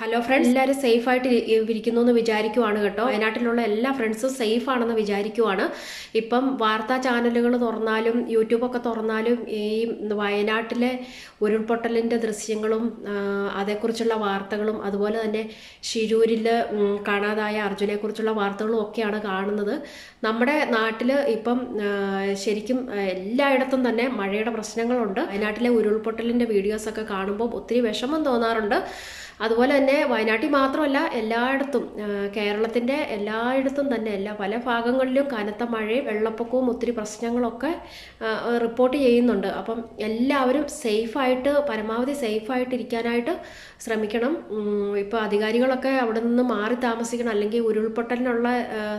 Hello friends എല്ലാവരും safe ആയിട്ട് ഇരിക്കുന്നു എന്ന് വിചാരിക്കുവാണ് കേട്ടോ. വയനാട്ടിലുള്ള എല്ലാ ഫ്രണ്ട്സും സേഫ് ആണെന്ന് വിചാരിക്കുവാണ്. ഇപ്പം വാർത്താ ചാനലുകൾ തുറന്നാലും യൂട്യൂബൊക്കെ തുറന്നാലും ഈ വയനാട്ടിലെ ഉരുൾപൊട്ടലിന്റെ ദൃശ്യങ്ങളും അതേക്കുറിച്ചുള്ള വാർത്തകളും അതുപോലെ തന്നെ ഷിരൂരിൽ കാണാതായ അർജുനെക്കുറിച്ചുള്ള വാർത്തകളും ഒക്കെയാണ് കാണുന്നത്. നമ്മുടെ നാട്ടിൽ ഇപ്പം ശരിക്കും എല്ലായിടത്തും തന്നെ മഴയുടെ പ്രശ്നങ്ങളുണ്ട്. വയനാട്ടിലെ ഉരുൾപൊട്ടലിന്റെ വീഡിയോസൊക്കെ കാണുമ്പോൾ ഒത്തിരി വിഷമം തോന്നാറുണ്ട്. അതുപോലെ തന്നെ വയനാട്ടിൽ മാത്രമല്ല എല്ലായിടത്തും കേരളത്തിന്റെ എല്ലായിടത്തും തന്നെ എല്ലാ പല ഭാഗങ്ങളിലും കനത്ത മഴയും വെള്ളപ്പൊക്കവും ഒത്തിരി പ്രശ്നങ്ങളൊക്കെ റിപ്പോർട്ട് ചെയ്യുന്നുണ്ട്. അപ്പം എല്ലാവരും സേഫായിട്ട് പരമാവധി സേഫായിട്ട് ഇരിക്കാനായിട്ട് ശ്രമിക്കണം. ഇപ്പോൾ അധികാരികളൊക്കെ അവിടെ നിന്ന് മാറി താമസിക്കണം. അല്ലെങ്കിൽ ഉരുൾപൊട്ടലിനുള്ള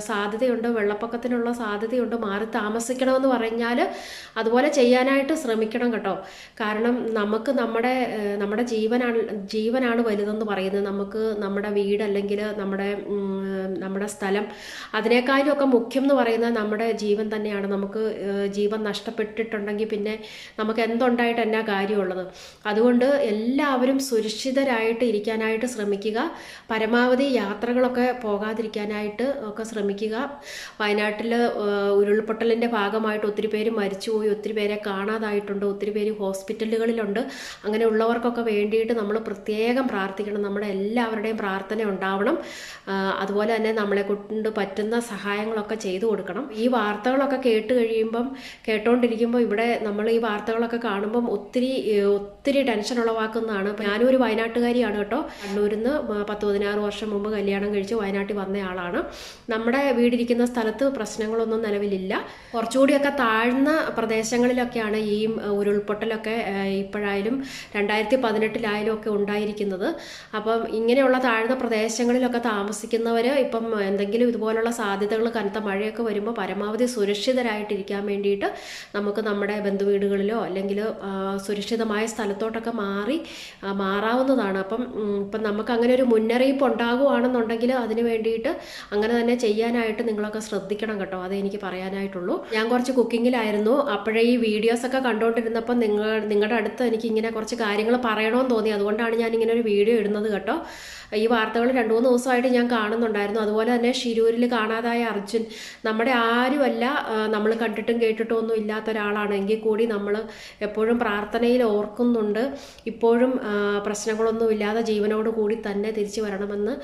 സാധ്യതയുണ്ട് വെള്ളപ്പൊക്കത്തിനുള്ള സാധ്യതയുണ്ട്. മാറി താമസിക്കണമെന്ന് പറഞ്ഞാൽ അതുപോലെ ചെയ്യാനായിട്ട് ശ്രമിക്കണം കേട്ടോ. കാരണം നമുക്ക് നമ്മുടെ നമ്മുടെ ജീവനാണ് ജീവനാണ് വലുതെന്ന് പറയുന്നത് നമുക്ക് നമ്മുടെ വീട് അല്ലെങ്കിൽ നമ്മുടെ നമ്മുടെ സ്ഥലം അതിനേക്കാളും ഒക്കെ മുഖ്യം എന്ന് പറയുന്നത് നമ്മുടെ ജീവൻ തന്നെയാണ്. നമുക്ക് ജീവൻ നഷ്ടപ്പെട്ടിട്ടുണ്ടെങ്കിൽ പിന്നെ നമുക്ക് എന്തുണ്ടായിട്ട് എന്നാ കാര്യമുള്ളത്. അതുകൊണ്ട് എല്ലാവരും സുരക്ഷിതരായിട്ട് ഇരിക്കാനായിട്ട് ശ്രമിക്കുക. പരമാവധി യാത്രകളൊക്കെ പോകാതിരിക്കാനായിട്ട് ഒക്കെ ശ്രമിക്കുക. വയനാട്ടിൽ ഉരുൾപൊട്ടലിന്റെ ഭാഗമായിട്ട് ഒത്തിരി പേര് മരിച്ചുപോയി ഒത്തിരി പേരെ കാണാതായിട്ടുണ്ട് ഒത്തിരി പേര് ഹോസ്പിറ്റലുകളിലുണ്ട്. അങ്ങനെയുള്ളവർക്കൊക്കെ വേണ്ടിയിട്ട് നമ്മൾ പ്രത്യേകം പ്രാർത്ഥിക്കണം. നമ്മുടെ എല്ലാവരുടെയും പ്രാർത്ഥന ഉണ്ടാവണം. അതുപോലെ തന്നെ നമ്മളെ കൊണ്ട് പറ്റുന്ന സഹായങ്ങളൊക്കെ ചെയ്തു കൊടുക്കണം. ഈ വാർത്തകളൊക്കെ കേട്ട് കഴിയുമ്പം കേട്ടോണ്ടിരിക്കുമ്പോൾ ഇവിടെ നമ്മൾ ഈ വാർത്തകളൊക്കെ കാണുമ്പം ഒത്തിരി ഒത്തിരി ടെൻഷൻ ഉളവാക്കുന്നതാണ്. ഞാനും ഒരു വയനാട്ടുകാരിയാണ് കേട്ടോ. കണ്ണൂരിൽ നിന്ന് പത്ത് പതിനാറ് വർഷം മുമ്പ് കല്യാണം കഴിച്ച് വയനാട്ടിൽ വന്ന ആളാണ് നമ്മുടെ വീടിരിക്കുന്ന സ്ഥലത്ത് പ്രശ്നങ്ങളൊന്നും നിലവിലില്ല. കുറച്ചുകൂടിയൊക്കെ താഴ്ന്ന പ്രദേശങ്ങളിലൊക്കെയാണ് ഈ ഉരുൾപൊട്ടലൊക്കെ ഇപ്പോഴായാലും രണ്ടായിരത്തി പതിനെട്ടിലായാലും ഒക്കെ ഉണ്ടായിരിക്കുന്നത്. അപ്പം ഇങ്ങനെയുള്ള താഴ്ന്ന പ്രദേശങ്ങളിലൊക്കെ താമസിക്കുന്നവർ ഇപ്പം എന്തെങ്കിലും ഇതുപോലുള്ള സാധ്യതകൾ കനത്ത മഴയൊക്കെ വരുമ്പോൾ പരമാവധി സുരക്ഷിതരായിട്ടിരിക്കാൻ വേണ്ടിയിട്ട് നമുക്ക് നമ്മുടെ ബന്ധുവീടുകളിലോ അല്ലെങ്കിൽ സുരക്ഷിതമായ സ്ഥലത്തോട്ടൊക്കെ മാറി മാറാവുന്നതാണ്. അപ്പം ഇപ്പം നമുക്ക് അങ്ങനെ ഒരു മുന്നറിയിപ്പ് ഉണ്ടാകുവാണെന്നുണ്ടെങ്കിൽ അതിന് വേണ്ടിയിട്ട് അങ്ങനെ തന്നെ ചെയ്യാനായിട്ട് നിങ്ങളൊക്കെ ശ്രദ്ധിക്കണം കേട്ടോ. അതേ എനിക്ക് പറയാനായിട്ടുള്ളൂ. ഞാൻ കുറച്ച് കുക്കിങ്ങിലായിരുന്നു. അപ്പോഴേ ഈ വീഡിയോസൊക്കെ കണ്ടുകൊണ്ടിരുന്നപ്പോൾ നിങ്ങൾ നിങ്ങളുടെ അടുത്ത് എനിക്ക് ഇങ്ങനെ കുറച്ച് കാര്യങ്ങൾ പറയണമെന്ന് തോന്നി. അതുകൊണ്ടാണ് ഞാൻ ഇങ്ങനെ ഒരു വീഡിയോ ഇടുന്നത് കേട്ടോ. ഈ വാർത്തകൾ രണ്ട് മൂന്ന് ദിവസമായിട്ട് ഞാൻ കാണുന്നുണ്ടായിരുന്നു. അതുപോലെ തന്നെ ഷിരൂരിൽ കാണാതായ അർജുൻ. നമ്മുടെ ആരുമല്ല നമ്മൾ കണ്ടിട്ടും കേട്ടിട്ടും ഒന്നും ഇല്ലാത്ത ഒരാളാണ് എങ്കിൽ കൂടി നമ്മൾ എപ്പോഴും പ്രാർത്ഥനയിൽ ഓർക്കുന്നുണ്ട്. ഇപ്പോഴും പ്രശ്നങ്ങളൊന്നും ഇല്ലാതെ ജീവനോട് കൂടി തന്നെ തിരിച്ചു വരണമെന്ന്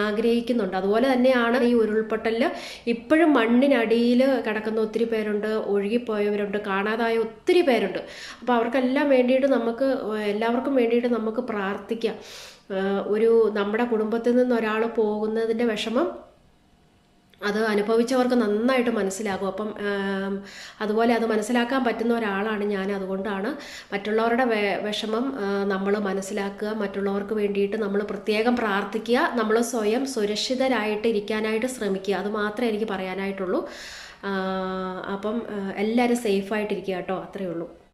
ആഗ്രഹിക്കുന്നുണ്ട്. അതുപോലെ തന്നെയാണ് ഈ ഉരുൾപൊട്ടലിൽ ഇപ്പോഴും മണ്ണിനടിയിൽ കിടക്കുന്ന ഒത്തിരി പേരുണ്ട് ഒഴുകിപ്പോയവരുണ്ട് കാണാതായ ഒത്തിരി പേരുണ്ട്. അപ്പോൾ അവർക്കെല്ലാം വേണ്ടിയിട്ട് നമുക്ക് എല്ലാവർക്കും വേണ്ടിയിട്ട് നമുക്ക് പ്രാർത്ഥിക്കാം. ഒരു നമ്മുടെ കുടുംബത്തിൽ നിന്ന് ഒരാൾ പോകുന്നതിന്റെ വിഷമം അത് അനുഭവിച്ചവർക്ക് നന്നായിട്ട് മനസ്സിലാകും. അപ്പം അതുപോലെ അത് മനസ്സിലാക്കാൻ പറ്റുന്ന ഒരാളാണ് ഞാൻ. അതുകൊണ്ടാണ് മറ്റുള്ളവരുടെ വിഷമം നമ്മൾ മനസ്സിലാക്കുക മറ്റുള്ളവർക്ക് വേണ്ടിയിട്ട് നമ്മൾ പ്രത്യേകം പ്രാർത്ഥിക്കുക നമ്മൾ സ്വയം സുരക്ഷിതരായിട്ട് ഇരിക്കാനായിട്ട് ശ്രമിക്കുക. അത് മാത്രമേ എനിക്ക് പറയാനായിട്ടുള്ളൂ. അപ്പം എല്ലാവരും സേഫായിട്ടിരിക്കുക കേട്ടോ. അത്രയേ ഉള്ളൂ.